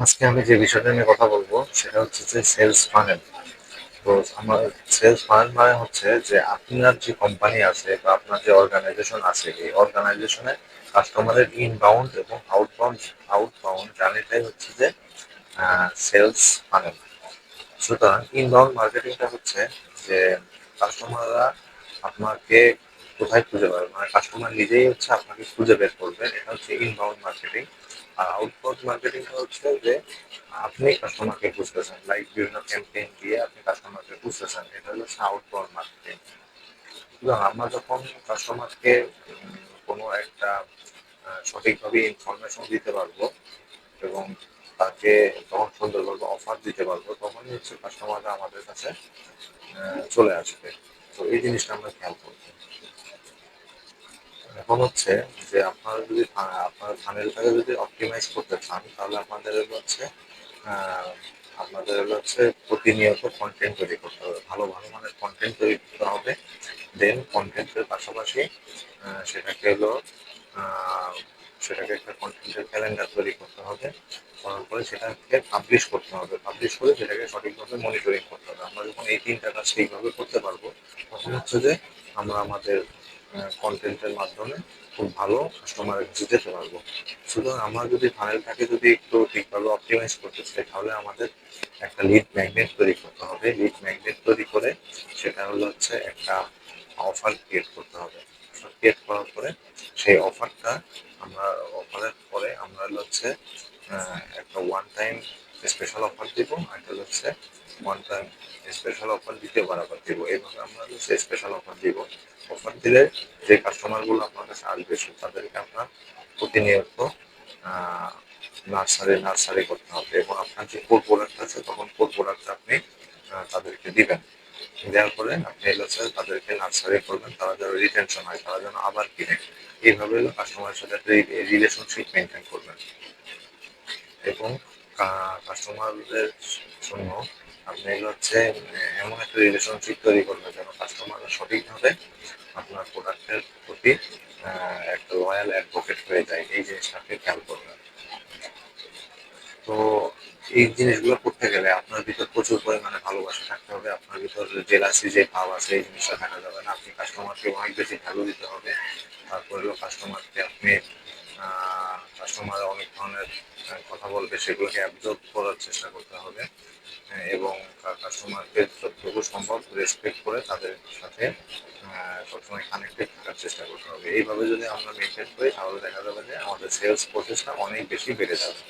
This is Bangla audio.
আজকে আমি যে বিষয়টা নিয়ে কথা বলব, সেটা হচ্ছে যে সেলস ফানেল তো আমার সেলস ফানেল মানে হচ্ছে যে আপনার যে কোম্পানি আছে বা আপনার যে অর্গানাইজেশন আছে, এই অর্গানাইজেশনে কাস্টমারের ইনবাউন্ড এবং আউটবাউন্ড আউটবাউন্ড জার্নিটাই হচ্ছে যে সেলস ফানেল সুতরাং ইনবাউন্ড মার্কেটিংটা হচ্ছে যে কাস্টমাররা আপনাকে কোথায় খুঁজে পাবে? মানে কাস্টমার নিজেই হচ্ছে আপনাকে খুঁজে বের করবে। এটা হচ্ছে ইনবাউন্ড মার্কেটিং আর আউটবাউন্ড মার্কেটিংটা হচ্ছে যে আপনি কাস্টমারকে খুঁজতেছেন লাইক বিভিন্ন ক্যাম্পেইন দিয়ে আপনি কাস্টমারকে খুঁজতেছেন, এটা হচ্ছে আউটবাউন্ড মার্কেটিং আমরা যখন কাস্টমারকে কোনো একটা সঠিকভাবে ইনফরমেশন দিতে পারব এবং তাকে তখন সুন্দরভাবে অফার দিতে পারব, তখনই হচ্ছে কাস্টমাররা আমাদের কাছে চলে আসবে। তো এই জিনিসটা আমরা খেয়াল করব। এখন হচ্ছে যে আপনারা যদি আপনার ফানেলটাকে যদি অপটিমাইজ করতে চান, তাহলে আপনাদের হচ্ছে আপনাদের হচ্ছে প্রতিনিয়ত কন্টেন্ট তৈরি করতে হবে। ভালো ভালো মানের কন্টেন্ট তৈরি করতে হবে। দেন কন্টেন্টের পাশাপাশি সেটাকে হলো সেটাকে একটা কন্টেন্টের ক্যালেন্ডার তৈরি করতে হবে। করার পরে সেটাকে পাবলিশ করতে হবে। পাবলিশ করে সেটাকে সঠিকভাবে মনিটরিং করতে হবে। আমরা যখন এই তিনটা কাজ ঠিকভাবে করতে পারব, তখন হচ্ছে যে আমরা আমাদের কন্টেন্টের মাধ্যমে খুব ভালো কাস্টমারের কাছে যেতে পারব। সুতরাং আমরা যদি ফানেলটাকে যদি একটু ঠিকভাবে অপটিমাইজ করতে চাই, তাহলে আমাদের একটা লিড ম্যাগনেট তৈরি করতে হবে। লিড ম্যাগনেট তৈরি করে সেটা হলো হচ্ছে একটা অফার ক্রিয়েট করতে হবে। অফার ক্রিয়েট করার পরে সেই অফারটা আমরা অফারের পরে আমরা হচ্ছে একটা ওয়ান টাইম স্পেশাল অফার দিব একটা হচ্ছে ওয়ান টাইম স্পেশাল অফার দ্বিতীয়বার আবার দিব। এইভাবে আমরা হচ্ছে স্পেশাল অফার দিব। অফার দিলে যে কাস্টমারগুলো আপনার কাছে আসবে তাদেরকে আপনার প্রতিনিয়ত নার্সারি নার্সারি করতে হবে এবং আপনার যে কোর প্রোডাক্ট আছে, তখন কোর প্রোডাক্ট আপনি তাদেরকে দিবেন। দেওয়ার পরে আপনি হচ্ছে তাদেরকে নার্সারি করবেন, তারা যেন রিটেনশন হয়, তারা যেন আবার কিনে। এইভাবে কাস্টমারের সাথে রিলেশনশিপ মেনটেন করবেন। এবং কাস্টমারদের জন্য আপনি হচ্ছে এমন একটা রিলেশনশিপ তৈরি করবেন যেন কাস্টমাররা সঠিকভাবে আপনার প্রোডাক্টের প্রতি একটা লয়াল অ্যাডভোকেট হয়ে যায়। এই জিনিসটাকে খেয়াল করবেন। তো এই জিনিসগুলো করতে গেলে আপনার ভিতর প্রচুর পরিমাণে ভালোবাসা থাকতে হবে। আপনার ভিতর জেলাসি যে ভাব আছে, এই জিনিসটা থাকা যাবে না। আপনি কাস্টমারকে অনেক বেশি ভ্যালু দিতে হবে। তারপরে কাস্টমারকে আপনি কাস্টমার অনেক ধরনের কথা বলবে, সেগুলোকে অ্যাবজর্ব করার চেষ্টা করতে হবে। এবং কাস্টমারকে যতটুকু সম্ভব রেসপেক্ট করে তাদের সাথে সবসময় কানেক্টেড থাকার চেষ্টা করতে হবে। এইভাবে যদি আমরা মেনটেন করি, তাহলে দেখা যাবে যে আমাদের সেলস প্রসেসটা অনেক বেশি বেড়ে যাবে।